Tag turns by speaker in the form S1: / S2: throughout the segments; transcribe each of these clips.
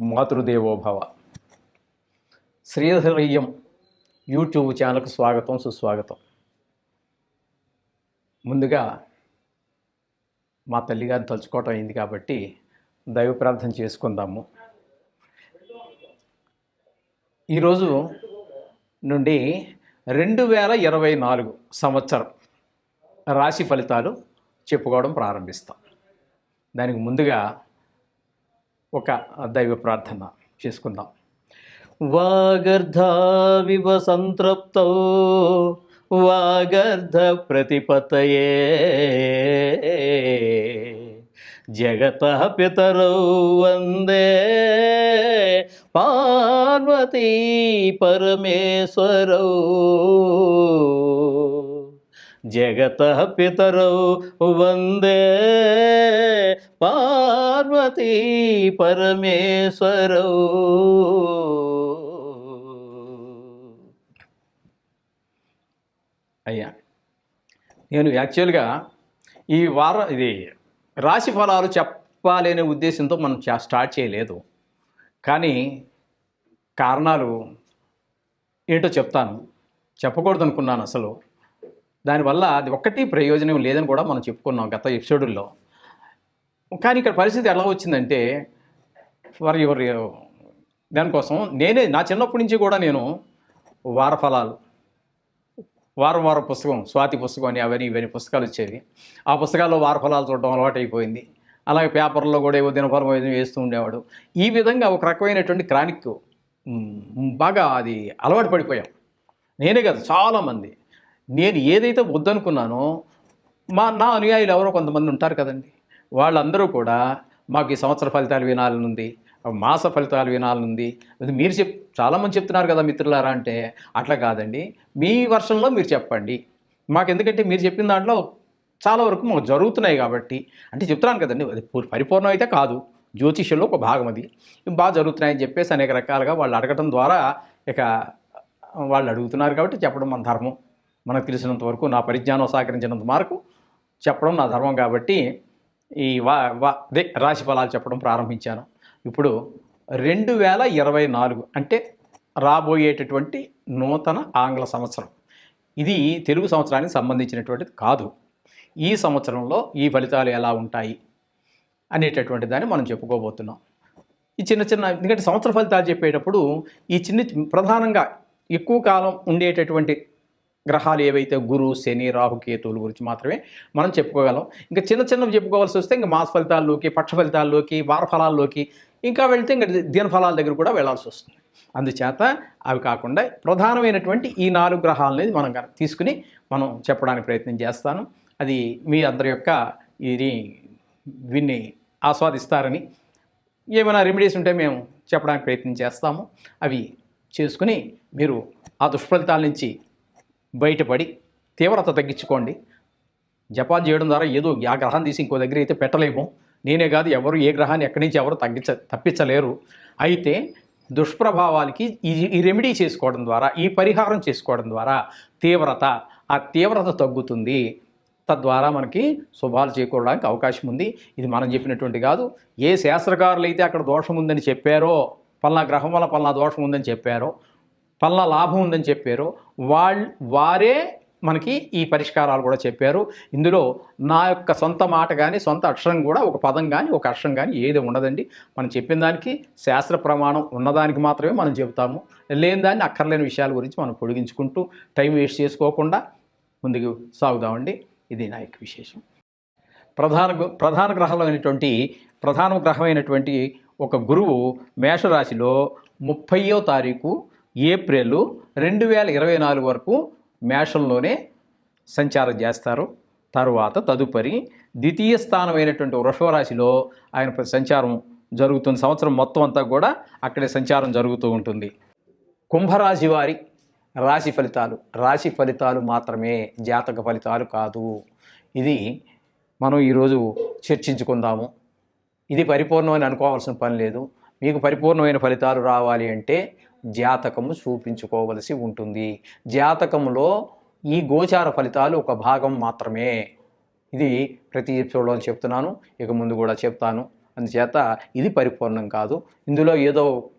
S1: Matrudevobhava. శ్రీధరయ్యం YouTube ఛానల్కు స్వాగతం సుస్వాగతం. ముందుగా మా తల్లిగారిని తలుచుకోవటం అయింది కాబట్టి దైవ ప్రార్థన చేసుకుందాము. ఈరోజు నుండి రెండు వేల ఇరవై నాలుగు సంవత్సరం రాశి ఫలితాలు చెప్పుకోవడం ప్రారంభిస్తాం. దానికి ముందుగా ఒక దైవ ప్రార్థన చేసుకుందాం. వాగర్ధావివ సంతృప్తౌ వాగర్ధ ప్రతిపతయే. జగత పితరౌ వందే. పార్వతీ పరమేశ్వరౌ. జగత పితరౌ వందే పార్వతీ పరమేశ్వరౌ. అయ్యా నేను యాక్చువల్గా ఈ వారం ఇది రాశి ఫలాలు చెప్పాలనే ఉద్దేశంతో మనం స్టార్ట్ చేయలేదు. కానీ కారణాలు ఏంటో చెప్తాను. చెప్పకూడదు అనుకున్నాను అసలు. దానివల్ల అది ఒక్కటి ప్రయోజనం లేదని కూడా మనం చెప్పుకున్నాం గత ఎపిసోడుల్లో కానీ ఇక్కడ పరిస్థితి ఎలా వచ్చిందంటే ఫర్ యువర్ దానికోసం నేనే నా చిన్నప్పటి నుంచి కూడా నేను వార ఫలాలు వారం వారం పుస్తకం స్వాతి పుస్తకం అని అవన్నీ ఇవన్నీ పుస్తకాలు వచ్చేవి. ఆ పుస్తకాల్లో వార ఫలాలు చూడడం అలవాటు అయిపోయింది అలాగే పేపర్లో కూడా ఏవో దినఫలం ఏదో వేస్తూ ఉండేవాడు. ఈ విధంగా ఒక రకమైనటువంటి క్రానిక్ బాగా అది అలవాటు పడిపోయాం. నేనే కాదు చాలామంది. నేను ఏదైతే వద్దనుకున్నానో మా నా అనుయాయులు ఎవరో కొంతమంది ఉంటారు కదండి. వాళ్ళందరూ కూడా మాకు ఈ సంవత్సర ఫలితాలు వినాలనుంది మాస ఫలితాలు వినాలనుంది. అది మీరు చెప్ చాలామంది చెప్తున్నారు కదా మిత్రులారా అంటే అట్లా కాదండి. మీ వర్షంలో మీరు చెప్పండి. మాకు ఎందుకంటే మీరు చెప్పిన దాంట్లో చాలా వరకు మాకు జరుగుతున్నాయి కాబట్టి. అంటే చెప్తున్నాను కదండి అది పరిపూర్ణం అయితే కాదు. జ్యోతిష్యంలో ఒక భాగం అది. బాగా జరుగుతున్నాయని చెప్పేసి అనేక రకాలుగా వాళ్ళు అడగటం ద్వారా ఇక వాళ్ళు అడుగుతున్నారు కాబట్టి చెప్పడం మన ధర్మం. మనకు తెలిసినంత వరకు నా పరిజ్ఞానం సహకరించినంత మార్కు చెప్పడం నా ధర్మం కాబట్టి ఈ వా వా అదే రాశి ఫలాలు చెప్పడం ప్రారంభించాను. ఇప్పుడు రెండు వేల ఇరవై నాలుగు అంటే రాబోయేటటువంటి నూతన ఆంగ్ల సంవత్సరం. ఇది తెలుగు సంవత్సరానికి సంబంధించినటువంటిది కాదు. ఈ సంవత్సరంలో ఈ ఫలితాలు ఎలా ఉంటాయి అనేటటువంటి దాన్ని మనం చెప్పుకోబోతున్నాం. ఈ చిన్న చిన్న ఎందుకంటే సంవత్సర ఫలితాలు చెప్పేటప్పుడు ఈ చిన్న ప్రధానంగా ఎక్కువ కాలం ఉండేటటువంటి గ్రహాలు ఏవైతే గురు శని రాహుకేతువుల గురించి మాత్రమే మనం చెప్పుకోగలం. ఇంకా చిన్న చిన్నవి చెప్పుకోవాల్సి వస్తే ఇంకా మాస ఫలితాల్లోకి పక్ష ఫలితాల్లోకి వార ఫలాల్లోకి ఇంకా వెళ్తే ఇంకా దిన ఫలాల దగ్గర కూడా వెళ్ళాల్సి వస్తుంది. అందుచేత అవి కాకుండా ప్రధానమైనటువంటి ఈ నాలుగు గ్రహాలనేది మనం గనక తీసుకుని మనం చెప్పడానికి ప్రయత్నం చేస్తాను. అది మీ అందరి యొక్క ఇది విన్ని ఆస్వాదిస్తారని ఏమైనా రెమెడీస్ ఉంటే మేము చెప్పడానికి ప్రయత్నం చేస్తాము. అవి చేసుకుని మీరు ఆ దుష్ఫలితాల నుంచి బయటపడి తీవ్రత తగ్గించుకోండి. జపాలు చేయడం ద్వారా ఏదో ఆ గ్రహం తీసి ఇంకో దగ్గర అయితే పెట్టలేము. నేనే కాదు ఎవరు ఏ గ్రహాన్ని ఎక్కడి నుంచి ఎవరు తగ్గించ తప్పించలేరు. అయితే దుష్ప్రభావాలకి ఈ ఈ రెమెడీ చేసుకోవడం ద్వారా ఈ పరిహారం చేసుకోవడం ద్వారా తీవ్రత ఆ తీవ్రత తగ్గుతుంది. తద్వారా మనకి శుభాలు చేకూరడానికి అవకాశం ఉంది. ఇది మనం చెప్పినటువంటి కాదు. ఏ శాస్త్రకారులు అయితే అక్కడ దోషం ఉందని చెప్పారో పలానా గ్రహం వల్ల పలానా దోషం ఉందని చెప్పారో పలానా లాభం ఉందని చెప్పారో. వాళ్ళు వారే మనకి ఈ పరిష్కారాలు కూడా చెప్పారు. ఇందులో నా యొక్క సొంత మాట కానీ సొంత అక్షరం కూడా ఒక పదం కానీ ఒక అక్షరం కానీ ఏది ఉండదండి. మనం చెప్పిన దానికి శాస్త్ర ప్రమాణం ఉన్నదానికి మాత్రమే మనం చెబుతాము. లేని దాన్ని అక్కర్లేని విషయాల గురించి మనం పొడిగించుకుంటూ టైం వేస్ట్ చేసుకోకుండా ముందుకు సాగుదామండి. ఇది నా యొక్క విశేషం. ప్రధాన ప్రధాన గ్రహమైనటువంటి ప్రధాన గ్రహమైనటువంటి ఒక గురువు మేషరాశిలో ముప్పయో తారీఖు ఏప్రిల్ రెండు వేల ఇరవై నాలుగు వరకు మేషంలోనే సంచారం చేస్తారు. తరువాత తదుపరి ద్వితీయ స్థానమైనటువంటి వృషభరాశిలో ఆయన సంచారం జరుగుతుంది. సంవత్సరం మొత్తం అంతా కూడా అక్కడే సంచారం జరుగుతూ ఉంటుంది. కుంభరాశి వారి రాశి ఫలితాలు. రాశి ఫలితాలు మాత్రమే జాతక ఫలితాలు కాదు. ఇది మనం ఈరోజు చర్చించుకుందాము. ఇది పరిపూర్ణమని అనుకోవాల్సిన పని లేదు. మీకు పరిపూర్ణమైన ఫలితాలు రావాలి అంటే జాతకము చూపించుకోవలసి ఉంటుంది. జాతకంలో ఈ గోచార ఫలితాలు ఒక భాగం మాత్రమే. ఇది ప్రతి ఎపిసోడ్లో చెప్తున్నాను. ఇక ముందు కూడా చెప్తాను. అందుచేత ఇది పరిపూర్ణం కాదు. ఇందులో ఏదో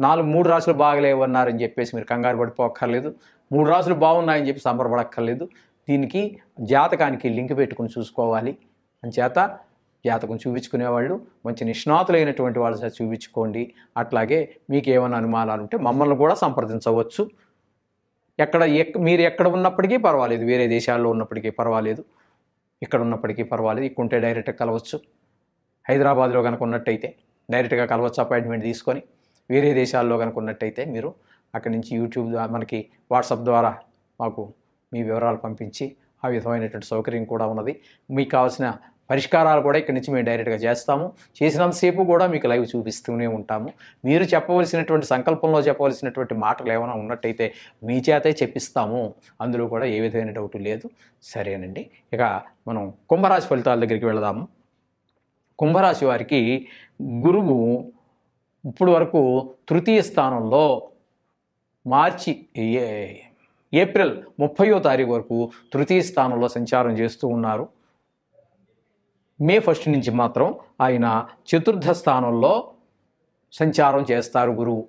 S1: నాలుగు మూడు రాసులు బాగలేవన్నారని చెప్పేసి మీరు కంగారు పడిపోక్కర్లేదు. మూడు రాసులు బాగున్నాయని చెప్పి సంబరపడక్కర్లేదు. దీనికి జాతకానికి లింక్ పెట్టుకుని చూసుకోవాలి. అంచేత జాతకం చూపించుకునేవాళ్ళు. మంచి నిష్ణాతులైనటువంటి వాళ్ళ సార్ చూపించుకోండి. అట్లాగే మీకు ఏమైనా అనుమానాలు ఉంటే మమ్మల్ని కూడా సంప్రదించవచ్చు. ఎక్కడ ఎక్ మీరు ఎక్కడ ఉన్నప్పటికీ పర్వాలేదు. వేరే దేశాల్లో ఉన్నప్పటికీ పర్వాలేదు. ఇక్కడ ఉన్నప్పటికీ పర్వాలేదు. ఇక్కడ ఉంటే డైరెక్ట్గా కలవచ్చు. హైదరాబాద్లో కనుక ఉన్నట్టయితే డైరెక్ట్గా కలవచ్చు అపాయింట్మెంట్ తీసుకొని. వేరే దేశాల్లో కనుక ఉన్నట్టయితే మీరు అక్కడి నుంచి యూట్యూబ్ ద్వారా మనకి వాట్సాప్ ద్వారా మాకు మీ వివరాలు పంపించి ఆ విధమైనటువంటి సౌకర్యం కూడా ఉన్నది. మీకు కావాల్సిన పరిష్కారాలు కూడా ఇక్కడి నుంచి మేము డైరెక్ట్గా చేస్తాము. చేసినంతసేపు కూడా మీకు లైవ్ చూపిస్తూనే ఉంటాము. మీరు చెప్పవలసినటువంటి సంకల్పంలో చెప్పవలసినటువంటి మాటలు ఏమైనా ఉన్నట్టయితే మీ చేతే చెప్పిస్తాము. అందులో కూడా ఏ విధమైన డౌట్ లేదు. సరేనండి. ఇక మనం కుంభరాశి ఫలితాల దగ్గరికి వెళదాము. కుంభరాశి వారికి గురువు ఇప్పుడు వరకు తృతీయ స్థానంలో మార్చి ఏప్రిల్ ముప్పయో తారీఖు వరకు తృతీయ స్థానంలో సంచారం చేస్తూ ఉన్నారు. మే ఫస్ట్ నుంచి మాత్రం ఆయన చతుర్థ స్థానంలో సంచారం చేస్తారు గురువు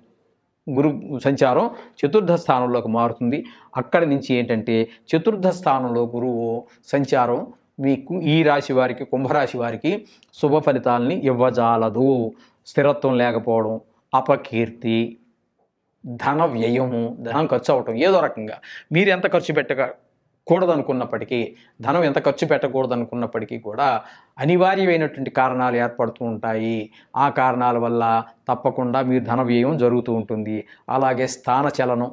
S1: గురు సంచారం చతుర్థ స్థానంలోకి మారుతుంది. అక్కడి నుంచి ఏంటంటే చతుర్థ స్థానంలో గురువు సంచారం మీకు ఈ రాశి వారికి కుంభరాశి వారికి శుభ ఫలితాలని ఇవ్వజాలదు. స్థిరత్వం లేకపోవడం అపకీర్తి ధన వ్యయము ధనం ఖర్చు అవటం ఏదో రకంగా మీరు ఎంత ఖర్చు పెట్టక కూడదనుకున్నప్పటికీ ధనం ఎంత ఖర్చు పెట్టకూడదనుకున్నప్పటికీ కూడా అనివార్యమైనటువంటి కారణాలు ఏర్పడుతూ ఉంటాయి. ఆ కారణాల వల్ల తప్పకుండా మీ ధన వ్యయం జరుగుతూ ఉంటుంది. అలాగే స్థానచలనం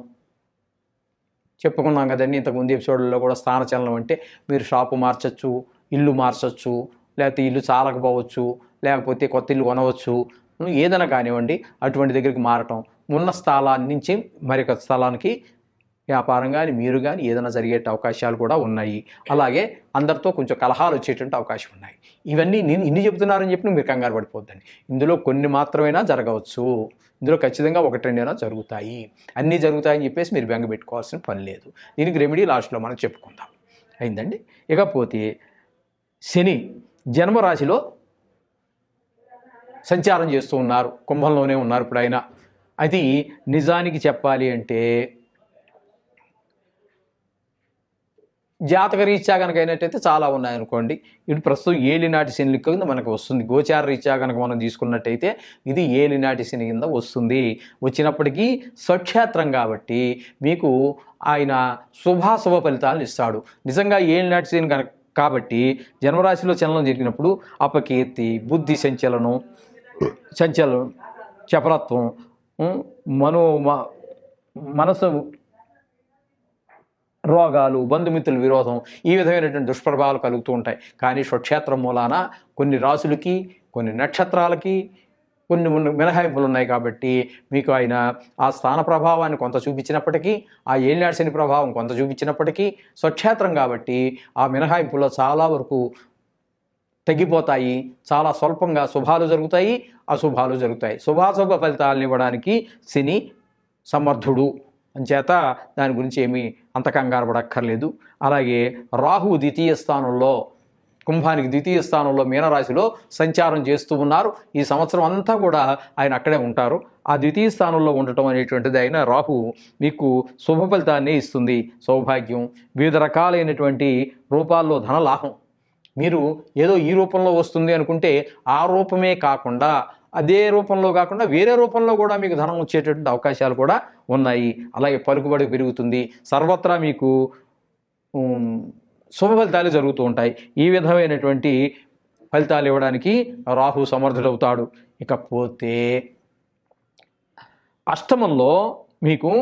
S1: చెప్పుకున్నాం కదండి ఇంతకుముందు ఎపిసోడ్లో కూడా స్థానచలనం అంటే మీరు షాపు మార్చచ్చు ఇల్లు మార్చచ్చు లేకపోతే ఇల్లు చాలకపోవచ్చు లేకపోతే కొత్త ఇల్లు కొనవచ్చు ఏదైనా కానివ్వండి అటువంటి దగ్గరికి మారటం. ఉన్న స్థలాన్ని నుంచి మరొక స్థలానికి వ్యాపారం కానీ మీరు కానీ ఏదైనా జరిగే అవకాశాలు కూడా ఉన్నాయి. అలాగే అందరితో కొంచెం కలహాలు వచ్చేటువంటి అవకాశం ఉన్నాయి. ఇవన్నీ నేను ఇన్ని చెబుతున్నారని చెప్పి మీరు కంగారు పడిపోద్దండి. ఇందులో కొన్ని మాత్రమైనా జరగవచ్చు. ఇందులో ఖచ్చితంగా ఒకటి రెండైనా జరుగుతాయి. అన్నీ జరుగుతాయని చెప్పేసి మీరు బెంగ పెట్టుకోవాల్సిన పని లేదు. దీనికి రెమెడీ లాస్ట్లో మనం చెప్పుకుందాం. అయిందండి? ఇకపోతే శని జన్మరాశిలో సంచారం చేస్తూ ఉన్నారు. కుంభంలోనే ఉన్నారు ఇప్పుడు ఆయన అది నిజానికి చెప్పాలి అంటే జాతక రీత్యా కనుక అయినట్టయితే చాలా ఉన్నాయనుకోండి. ఇటు ప్రస్తుతం ఏలినాటి శని కింద మనకు వస్తుంది. గోచార రీత్యా కనుక మనం తీసుకున్నట్టయితే ఇది ఏలినాటి శని కింద వస్తుంది. వచ్చినప్పటికీ స్వక్షేత్రం కాబట్టి మీకు ఆయన శుభాశుభ ఫలితాలను ఇస్తాడు. నిజంగా ఏలినాటి శని కనుక కాబట్టి జన్మరాశిలో చలనం జరిగినప్పుడు అపకీర్తి బుద్ధి సంచలనం సంచలనం చపలత్వం మనో మ- మనసు రోగాలు బంధుమిత్రుల విరోధం ఈ విధమైనటువంటి దుష్ప్రభావాలు కలుగుతూ ఉంటాయి. కానీ స్వక్షేత్రం మూలాన కొన్ని రాసులకి కొన్ని నక్షత్రాలకి కొన్ని మినహాయింపులు ఉన్నాయి కాబట్టి మీకు ఆయన ఆ స్థాన ప్రభావాన్ని కొంత చూపించినప్పటికీ ఆ ఏలినాడు శని ప్రభావం కొంత చూపించినప్పటికీ స్వక్షేత్రం కాబట్టి ఆ మినహాయింపులో చాలా వరకు తగ్గిపోతాయి చాలా స్వల్పంగా శుభాలు జరుగుతాయి అశుభాలు జరుగుతాయి. శుభాశుభ ఫలితాలను ఇవ్వడానికి శని సమర్థుడు. అంచేత దాని గురించి ఏమీ అంత కంగారు పడక్కర్లేదు. అలాగే రాహు ద్వితీయ స్థానంలో కుంభానికి ద్వితీయ స్థానంలో మీనరాశిలో సంచారం చేస్తూ ఉన్నారు. ఈ సంవత్సరం అంతా కూడా ఆయన అక్కడే ఉంటారు. ఆ ద్వితీయ స్థానంలో ఉండటం అనేటువంటిది ఆయన రాహు మీకు శుభ ఫలితాన్ని ఇస్తుంది. సౌభాగ్యం వివిధ రకాలైనటువంటి రూపాల్లో ధనలాభం. మీరు ఏదో ఈ రూపంలో వస్తుంది అనుకుంటే ఆ రూపమే కాకుండా అదే రూపంలో కాకుండా వేరే రూపంలో కూడా మీకు ధనం వచ్చేటటువంటి అవకాశాలు కూడా ఉన్నాయి. అలాగే పలుకుబడి పెరుగుతుంది. సర్వత్రా మీకు శుభ ఫలితాలు జరుగుతూ ఉంటాయి. ఈ విధమైనటువంటి ఫలితాలు ఇవ్వడానికి రాహు సమర్థుడవుతాడు. ఇకపోతే అష్టమంలో మీకు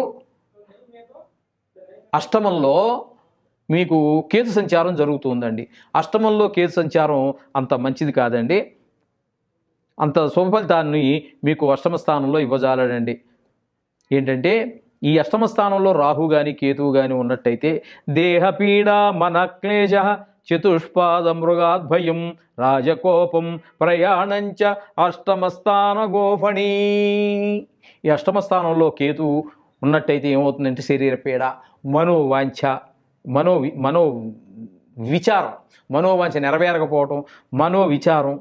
S1: అష్టమంలో మీకు కేతు సంచారం జరుగుతుందండి అష్టమంలో కేతు సంచారం అంత మంచిది కాదండి. అంత శుభఫలితాన్ని మీకు అష్టమ స్థానంలో ఇవ్వజాలడండి ఏంటంటే ఈ అష్టమ స్థానంలో రాహు కానీ కేతువు కానీ ఉన్నట్టయితే దేహపీడ మన క్లేశ చతుష్పాద మృగాద్భయం రాజకోపం ప్రయాణంచ అష్టమస్థాన గోఫణి ఈ అష్టమ స్థానంలో కేతు ఉన్నట్టయితే ఏమవుతుందంటే శరీర పీడ మనోవాంఛ మనో మనో విచారం మనోవాంఛ నెరవేరకపోవటం మనో విచారం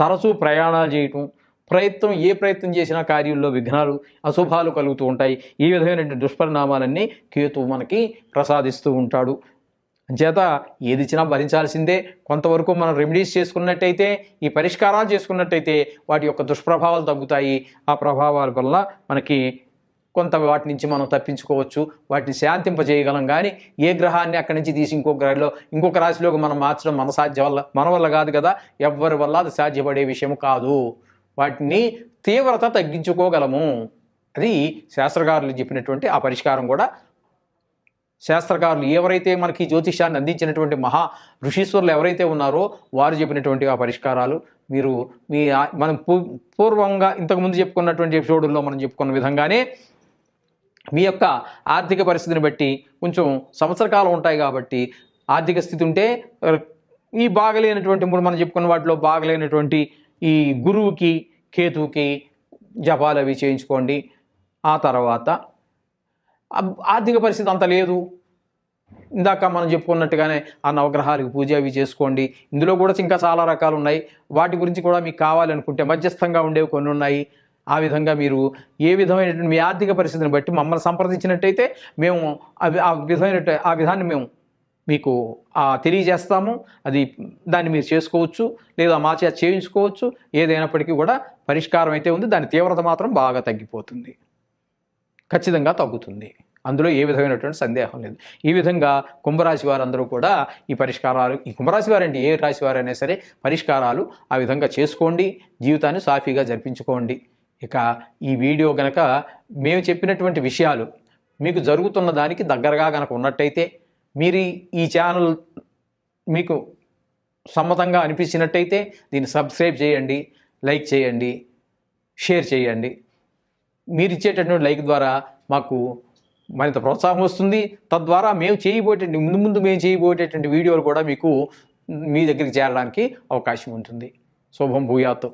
S1: తరచూ ప్రయాణాలు చేయటం ప్రయత్నం ఏ ప్రయత్నం చేసినా కార్యంలో విఘ్నాలు అశుభాలు కలుగుతూ ఉంటాయి. ఈ విధమైనటువంటి దుష్పరిణామాలన్నీ కేతు మనకి ప్రసాదిస్తూ ఉంటాడు. చేత ఏది ఇచ్చినా భరించాల్సిందే. కొంతవరకు మనం రెమెడీస్ చేసుకున్నట్టయితే ఈ పరిష్కారాలు చేసుకున్నట్టయితే వాటి యొక్క దుష్ప్రభావాలు తగ్గుతాయి. ఆ ప్రభావాల వల్ల మనకి కొంత వాటి నుంచి మనం తప్పించుకోవచ్చు వాటిని శాంతింపజేయగలం. కానీ ఏ గ్రహాన్ని అక్కడి నుంచి తీసి ఇంకొక గ్రహంలో ఇంకొక రాశిలోకి మనం మార్చడం మన సాధ్య వల్ల మన వల్ల కాదు కదా. ఎవ్వరి వల్ల అది సాధ్యపడే విషయం కాదు. వాటిని తీవ్రత తగ్గించుకోగలము. అది శాస్త్రకారులు చెప్పినటువంటి ఆ పరిష్కారం కూడా. శాస్త్రకారులు ఎవరైతే మనకి జ్యోతిష్యాన్ని అందించినటువంటి మహా ఋషీశ్వరులు ఎవరైతే ఉన్నారో వారు చెప్పినటువంటి ఆ పరిష్కారాలు. మీరు మీ మనం పూ- పూర్వంగా ఇంతకుముందు చెప్పుకున్నటువంటి ఎపిసోడుల్లో మనం చెప్పుకున్న విధంగానే మీ యొక్క ఆర్థిక పరిస్థితిని బట్టి కొంచెం సంవత్సర కాలం ఉంటాయి కాబట్టి ఆర్థిక స్థితి ఉంటే ఈ బాగలేనటువంటి ఇప్పుడు మనం చెప్పుకున్న వాటిలో బాగలేనటువంటి ఈ గురువుకి కేతువుకి జపాలు అవి చేయించుకోండి. ఆ తర్వాత ఆర్థిక పరిస్థితి అంత లేదు. ఇందాక మనం చెప్పుకున్నట్టుగానే ఆ నవగ్రహాలకు పూజ అవి చేసుకోండి. ఇందులో కూడా ఇంకా చాలా రకాలు ఉన్నాయి. వాటి గురించి కూడా మీకు కావాలనుకుంటే మధ్యస్థంగా ఉండేవి కొన్ని ఉన్నాయి. ఆ విధంగా మీరు ఏ విధమైనటువంటి మీ ఆర్థిక పరిస్థితిని బట్టి మమ్మల్ని సంప్రదించినట్టయితే మేము అవి ఆ విధమైన ఆ విధాన్ని మేము మీకు తెలియజేస్తాము. అది దాన్ని మీరు చేసుకోవచ్చు లేదా మా చేత చేయించుకోవచ్చు. ఏదైనప్పటికీ కూడా పరిష్కారం అయితే ఉంది. దాని తీవ్రత మాత్రం బాగా తగ్గిపోతుంది. ఖచ్చితంగా తగ్గుతుంది. అందులో ఏ విధమైనటువంటి సందేహం లేదు. ఈ విధంగా కుంభరాశి వారందరూ కూడా ఈ పరిష్కారాలు ఈ కుంభరాశి వారండి ఏ రాశి వారైనా సరే పరిష్కారాలు ఆ విధంగా చేసుకోండి. జీవితాన్ని సాఫీగా జరిపించుకోండి. ఇక ఈ వీడియో గనక మేము చెప్పినటువంటి విషయాలు మీకు జరుగుతున్న దానికి దగ్గరగా గనక ఉన్నట్టయితే మీరు ఈ- ఛానల్ మీకు సమ్మతంగా అనిపించినట్టయితే దీన్ని సబ్స్క్రైబ్ చేయండి లైక్ చేయండి షేర్ చేయండి. మీరు ఇచ్చేటటువంటి లైక్ ద్వారా మాకు మరింత ప్రోత్సాహం వస్తుంది. తద్వారా మేము చేయబోయేటువంటి ముందు ముందు మేము చేయబోయేటటువంటి వీడియోలు కూడా మీకు మీ దగ్గరికి చేరడానికి అవకాశం ఉంటుంది. శుభం భూయాతో